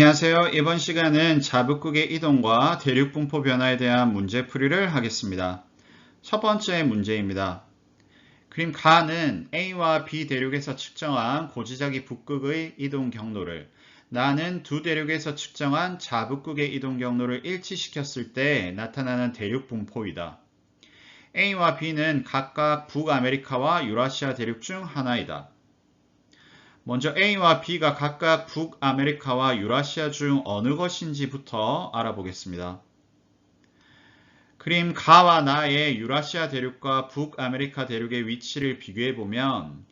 안녕하세요. 이번 시간은 자북극의 이동과 대륙분포 변화에 대한 문제풀이를 하겠습니다. 첫 번째 문제입니다. 그림 가는 A와 B 대륙에서 측정한 고지자기 북극의 이동 경로를 나는 두 대륙에서 측정한 자북극의 이동 경로를 일치시켰을 때 나타나는 대륙 분포이다. A와 B는 각각 북아메리카와 유라시아 대륙 중 하나이다. 먼저 A와 B가 각각 북아메리카와 유라시아 중 어느 것인지부터 알아보겠습니다. 그림 가와 나의 유라시아 대륙과 북아메리카 대륙의 위치를 비교해 보면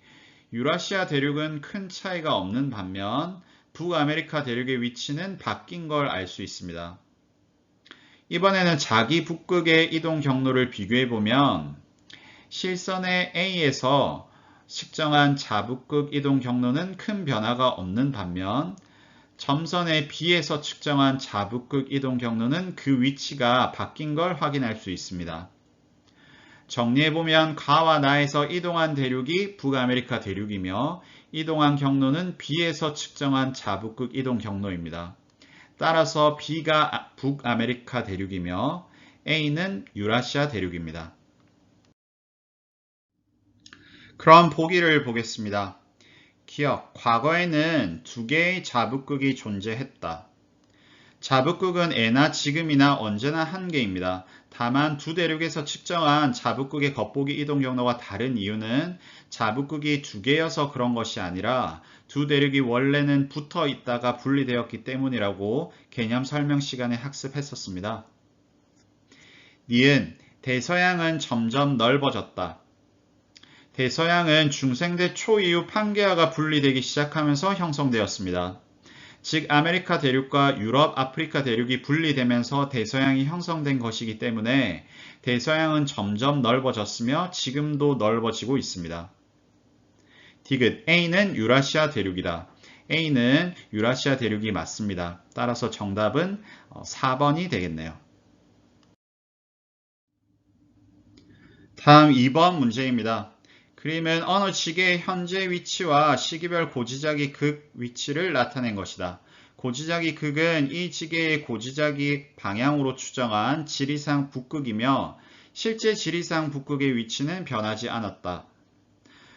유라시아 대륙은 큰 차이가 없는 반면 북아메리카 대륙의 위치는 바뀐 걸 알 수 있습니다. 이번에는 자기 북극의 이동 경로를 비교해 보면 실선의 A에서 측정한 자북극 이동 경로는 큰 변화가 없는 반면 점선의 B에서 측정한 자북극 이동 경로는 그 위치가 바뀐 걸 확인할 수 있습니다. 정리해보면 가와 나에서 이동한 대륙이 북아메리카 대륙이며 이동한 경로는 B에서 측정한 자북극 이동 경로입니다. 따라서 B가 북아메리카 대륙이며 A는 유라시아 대륙입니다. 그럼 보기를 보겠습니다. 기억, 과거에는 두 개의 자북극이 존재했다. 자북극은 애나 지금이나 언제나 한 개입니다. 다만 두 대륙에서 측정한 자북극의 겉보기 이동 경로가 다른 이유는 자북극이 두 개여서 그런 것이 아니라 두 대륙이 원래는 붙어 있다가 분리되었기 때문이라고 개념 설명 시간에 학습했었습니다. 니은 대서양은 점점 넓어졌다. 대서양은 중생대 초 이후 판게아가 분리되기 시작하면서 형성되었습니다. 즉 아메리카 대륙과 유럽, 아프리카 대륙이 분리되면서 대서양이 형성된 것이기 때문에 대서양은 점점 넓어졌으며 지금도 넓어지고 있습니다. 디귿 A는 유라시아 대륙이다. A는 유라시아 대륙이 맞습니다. 따라서 정답은 4번이 어, 되겠네요. 다음 2번 문제입니다. 그림은 어느 지게의 현재 위치와 시기별 고지자기 극 위치를 나타낸 것이다. 고지자기 극은 이 지게의 고지자기 방향으로 추정한 지리상 북극이며 실제 지리상 북극의 위치는 변하지 않았다.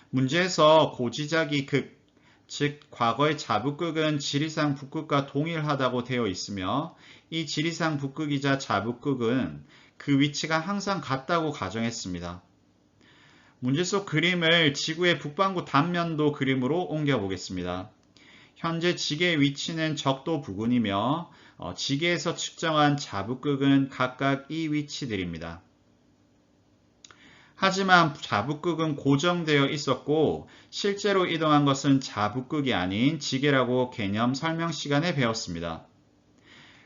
문제에서 고지자기 극, 즉 과거의 자북극은 지리상 북극과 동일하다고 되어 있으며 이 지리상 북극이자 자북극은 그 위치가 항상 같다고 가정했습니다. 문제 속 그림을 지구의 북반구 단면도 그림으로 옮겨 보겠습니다. 현재 지계의 위치는 적도 부근이며 어, 지계에서 측정한 자북극은 각각 이 위치들입니다. 하지만 자북극은 고정되어 있었고 실제로 이동한 것은 자북극이 아닌 지계라고 개념 설명 시간에 배웠습니다.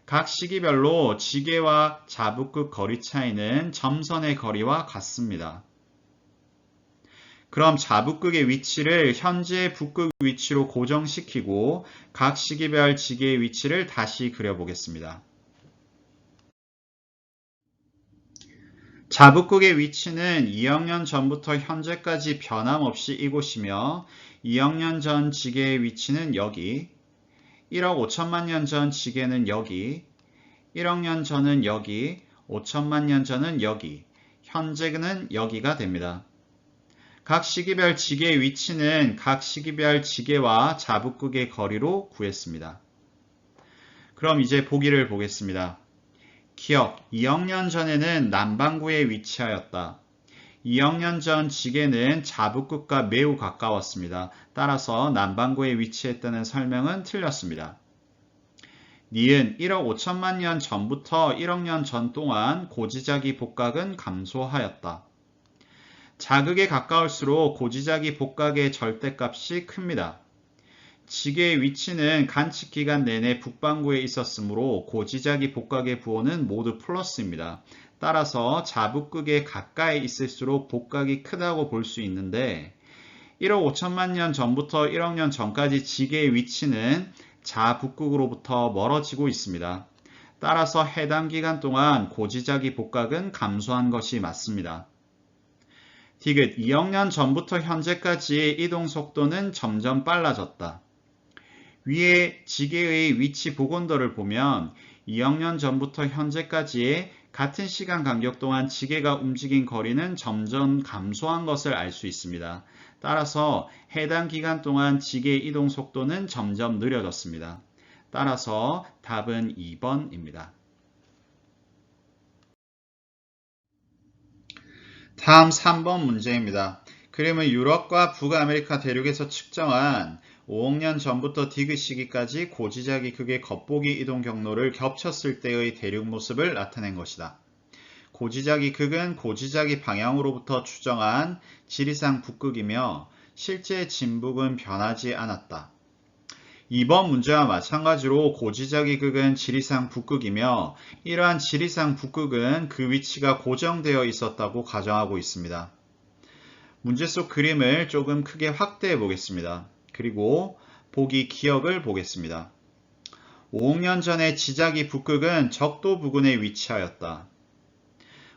각 시기별로 지계와 자북극 거리 차이는 점선의 거리와 같습니다. 그럼 자북극의 위치를 현재 북극 위치로 고정시키고 각 시기별 지계의 위치를 다시 그려보겠습니다. 자북극의 위치는 2억 년 전부터 현재까지 변함없이 이곳이며 2억 년 전 지계의 위치는 여기, 1억 5천만 년 전 지계는 여기, 1억 년 전은 여기, 5천만 년 전은 여기, 현재는 여기가 됩니다. 각 시기별 지계의 위치는 각 시기별 지계와 자북극의 거리로 구했습니다. 그럼 이제 보기를 보겠습니다. 기억 2억 년 전에는 남반구에 위치하였다. 2억 년 전 지계는 자북극과 매우 가까웠습니다. 따라서 남반구에 위치했다는 설명은 틀렸습니다. 니은 1억 5천만 년 전부터 1억 년 전 동안 고지자기 복각은 감소하였다. 자극에 가까울수록 고지자기 복각의 절대값이 큽니다. 지게의 위치는 간측 기간 내내 북반구에 있었으므로 고지자기 복각의 부호는 모두 플러스입니다. 따라서 자북극에 가까이 있을수록 복각이 크다고 볼 수 있는데 1억 5천만 년 전부터 1억 년 전까지 지게의 위치는 자북극으로부터 멀어지고 있습니다. 따라서 해당 기간 동안 고지자기 복각은 감소한 것이 맞습니다. 디귿 2억 년 전부터 현재까지의 이동 속도는 점점 빨라졌다. 위에 지계의 위치 복원도를 보면 2억 년 전부터 현재까지의 같은 시간 간격 동안 지계가 움직인 거리는 점점 감소한 것을 알 수 있습니다. 따라서 해당 기간 동안 지계 이동 속도는 점점 느려졌습니다. 따라서 답은 2번입니다. 다음 3번 문제입니다. 그림은 유럽과 북아메리카 대륙에서 측정한 5억 년 전부터 디귿 시기까지 고지작이 극의 겉보기 이동 경로를 겹쳤을 때의 대륙 모습을 나타낸 것이다. 고지작이 극은 고지작이 방향으로부터 추정한 지리상 북극이며 실제 진북은 변하지 않았다. 이번 문제와 마찬가지로 고지작이 극은 지리상 북극이며 이러한 지리상 북극은 그 위치가 고정되어 있었다고 가정하고 있습니다. 문제 속 그림을 조금 크게 확대해 보겠습니다. 그리고 보기 기억을 보겠습니다. 5억 년 전에 지작이 북극은 적도 부근에 위치하였다.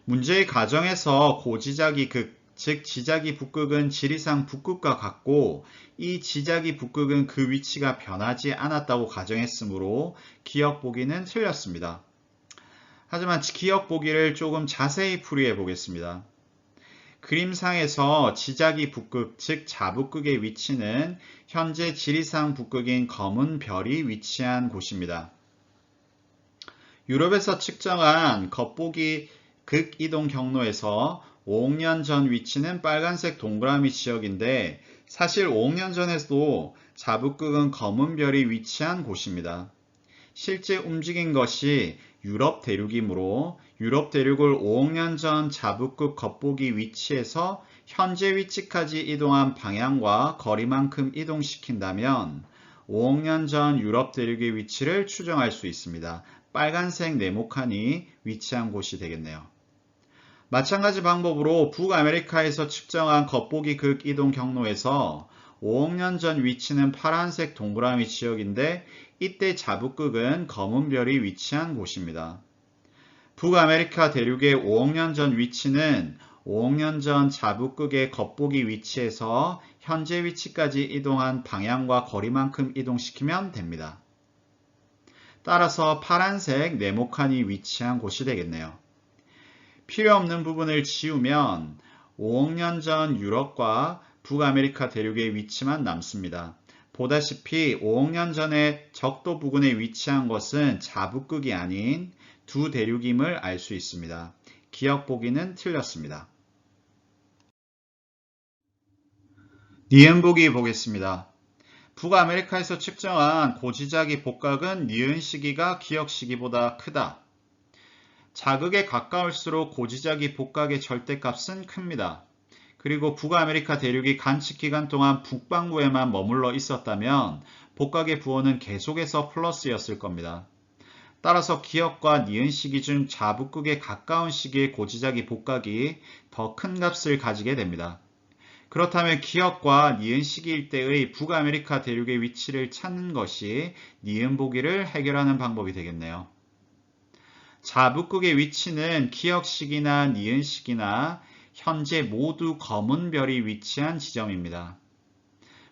문제의 가정에서 고지작이 극, 즉 지작이 북극은 지리상 북극과 같고 이 지작이 북극은 그 위치가 변하지 않았다고 가정했으므로 기억 보기는 틀렸습니다. 하지만 기억 보기를 조금 자세히 풀이해 보겠습니다. 그림상에서 지작이 북극, 즉 자북극의 위치는 현재 지리상 북극인 검은 별이 위치한 곳입니다. 유럽에서 측정한 겉보기 극 이동 경로에서 5억 년 전 위치는 빨간색 동그라미 지역인데 사실 5억 년 전에도 자북극은 검은 별이 위치한 곳입니다. 실제 움직인 것이 유럽 대륙이므로 유럽 대륙을 5억 년 전 자북극 겉보기 위치에서 현재 위치까지 이동한 방향과 거리만큼 이동시킨다면 5억 년 전 유럽 대륙의 위치를 추정할 수 있습니다. 빨간색 네모칸이 위치한 곳이 되겠네요. 마찬가지 방법으로 북아메리카에서 측정한 겉보기 극 이동 경로에서 5억 년 전 위치는 파란색 동그라미 지역인데 이때 자북극은 검은 별이 위치한 곳입니다. 북아메리카 대륙의 5억 년 전 위치는 5억 년 전 자북극의 겉보기 위치에서 현재 위치까지 이동한 방향과 거리만큼 이동시키면 됩니다. 따라서 파란색 네모칸이 위치한 곳이 되겠네요. 필요 없는 부분을 지우면 5억 년 전 유럽과 북아메리카 대륙의 위치만 남습니다. 보다시피 5억 년 전에 적도 부근에 위치한 것은 자북극이 아닌 두 대륙임을 알 수 있습니다. 기억 보기는 틀렸습니다. 니은 보기 보겠습니다. 북아메리카에서 측정한 고지자기 복각은 니은 시기가 기억 시기보다 크다. 자극에 가까울수록 고지자기 복각의 절대값은 큽니다. 그리고 북아메리카 대륙이 간측 기간 동안 북반구에만 머물러 있었다면 복각의 부호는 계속해서 플러스였을 겁니다. 따라서 기억과 니은 시기 중 자북극에 가까운 시기의 고지자기 복각이 더 큰 값을 가지게 됩니다. 그렇다면 기억과 니은 시기일 때의 북아메리카 대륙의 위치를 찾는 것이 니은 보기를 해결하는 방법이 되겠네요. 자북극의 위치는 기억 시기나 니은 시기나 현재 모두 검은 별이 위치한 지점입니다.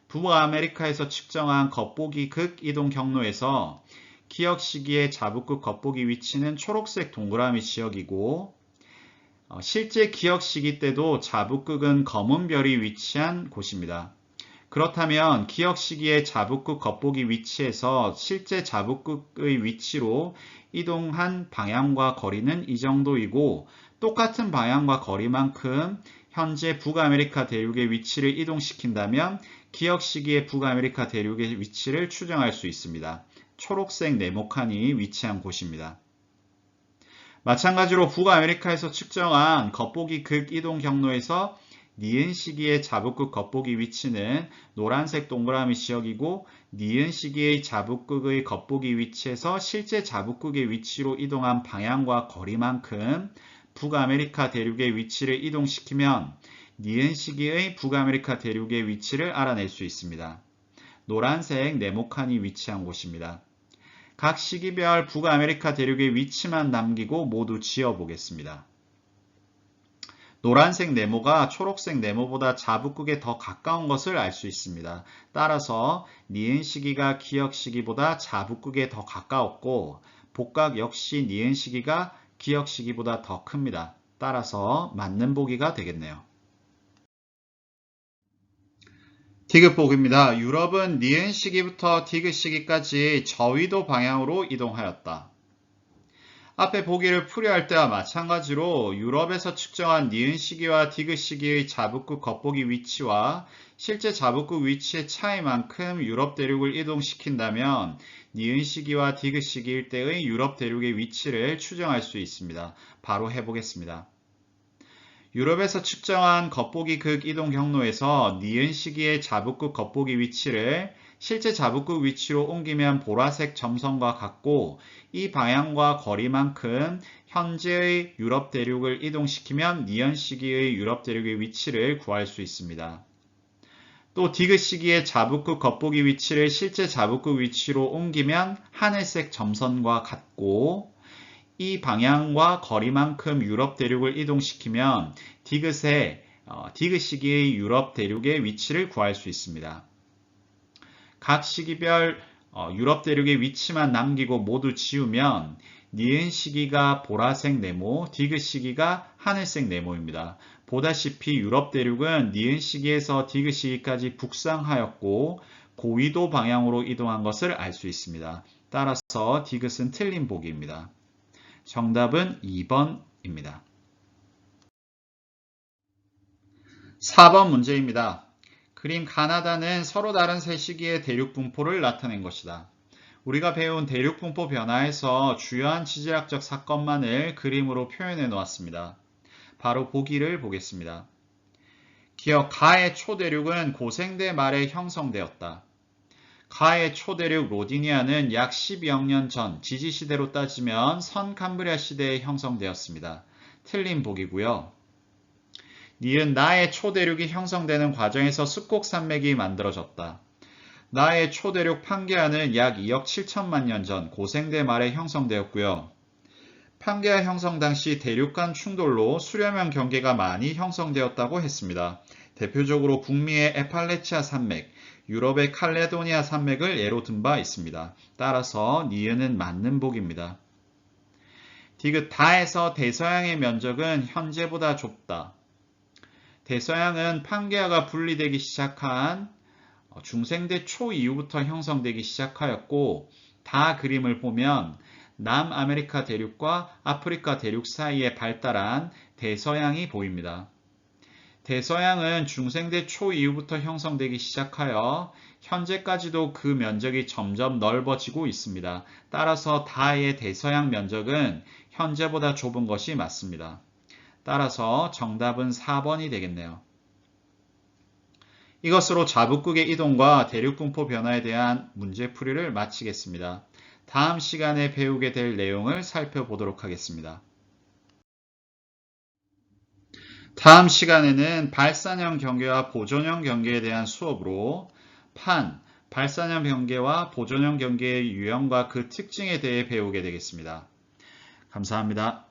북아메리카에서 측정한 겉보기 극 이동 경로에서 기억 시기의 자북극 겉보기 위치는 초록색 동그라미 지역이고 어, 실제 기억 시기 때도 자북극은 검은 별이 위치한 곳입니다. 그렇다면 기억 시기의 자북극 겉보기 위치에서 실제 자북극의 위치로 이동한 방향과 거리는 이 정도이고 똑같은 방향과 거리만큼 현재 북아메리카 대륙의 위치를 이동시킨다면 기억 시기의 북아메리카 대륙의 위치를 추정할 수 있습니다. 초록색 네모칸이 위치한 곳입니다. 마찬가지로 북아메리카에서 측정한 겉보기 극 이동 경로에서 니은 시기의 자북극 겉보기 위치는 노란색 동그라미 지역이고 니은 시기의 자북극의 겉보기 위치에서 실제 자북극의 위치로 이동한 방향과 거리만큼 북아메리카 대륙의 위치를 이동시키면 니은 시기의 북아메리카 대륙의 위치를 알아낼 수 있습니다. 노란색 네모칸이 위치한 곳입니다. 각 시기별 북아메리카 대륙의 위치만 남기고 모두 지어보겠습니다. 노란색 네모가 초록색 네모보다 자북극에 더 가까운 것을 알 수 있습니다. 따라서 니은 시기가 기역 시기보다 자북극에 더 가까웠고 복각 역시 니은 시기가 기역 시기보다 더 큽니다. 따라서 맞는 보기가 되겠네요. 디귿 보기입니다. 유럽은 니은 시기부터 디귿 시기까지 저위도 방향으로 이동하였다. 앞에 보기를 풀이할 때와 마찬가지로 유럽에서 측정한 니은 시기와 디귿 시기의 자북극 겉보기 위치와 실제 자북극 위치의 차이만큼 유럽 대륙을 이동시킨다면 니은 시기와 디귿 시기일 때의 유럽 대륙의 위치를 추정할 수 있습니다. 바로 해보겠습니다. 유럽에서 측정한 겉보기 극 이동 경로에서 니은 시기의 자북극 겉보기 위치를 실제 자북극 위치로 옮기면 보라색 점선과 같고 이 방향과 거리만큼 현재의 유럽 대륙을 이동시키면 니은 시기의 유럽 대륙의 위치를 구할 수 있습니다. 또 디귿 시기의 자북극 겉보기 위치를 실제 자북극 위치로 옮기면 하늘색 점선과 같고 이 방향과 거리만큼 유럽 대륙을 이동시키면 디귿의 어, 디귿 시기의 유럽 대륙의 위치를 구할 수 있습니다. 각 시기별 어, 유럽 대륙의 위치만 남기고 모두 지우면 니은 시기가 보라색 네모, 디귿 시기가 하늘색 네모입니다. 보다시피 유럽 대륙은 니은 시기에서 디귿 시기까지 북상하였고 고위도 방향으로 이동한 것을 알 수 있습니다. 따라서 디귿은 틀린 보기입니다. 정답은 2번입니다. 4번 문제입니다. 그림 가나다는 서로 다른 세 시기의 대륙 분포를 나타낸 것이다. 우리가 배운 대륙 분포 변화에서 주요한 지질학적 사건만을 그림으로 표현해 놓았습니다. 바로 보기를 보겠습니다. 기억 가의 초대륙은 고생대 말에 형성되었다. 가의 초대륙 로디니아는 약 12억 년 전 지지시대로 따지면 선캄브리아 시대에 형성되었습니다. 틀린 보기고요. 니은 나의 초대륙이 형성되는 과정에서 습곡산맥이 만들어졌다. 나의 초대륙 판게아는 약 2억 7천만 년 전 고생대 말에 형성되었고요. 판게아 형성 당시 대륙 간 충돌로 수려면 경계가 많이 형성되었다고 했습니다. 대표적으로 북미의 에팔레치아 산맥, 유럽의 칼레도니아 산맥을 예로 든 바 있습니다. 따라서 니은은 맞는 복입니다. 디귿 다에서 대서양의 면적은 현재보다 좁다. 대서양은 판게아가 분리되기 시작한 중생대 초 이후부터 형성되기 시작하였고 다 그림을 보면 남아메리카 대륙과 아프리카 대륙 사이에 발달한 대서양이 보입니다. 대서양은 중생대 초 이후부터 형성되기 시작하여 현재까지도 그 면적이 점점 넓어지고 있습니다. 따라서 다의 대서양 면적은 현재보다 좁은 것이 맞습니다. 따라서 정답은 4번이 되겠네요. 이것으로 자북극의 이동과 대륙분포 변화에 대한 문제풀이를 마치겠습니다. 다음 시간에 배우게 될 내용을 살펴보도록 하겠습니다. 다음 시간에는 발산형 경계와 보존형 경계에 대한 수업으로 판, 발산형 경계와 보존형 경계의 유형과 그 특징에 대해 배우게 되겠습니다. 감사합니다.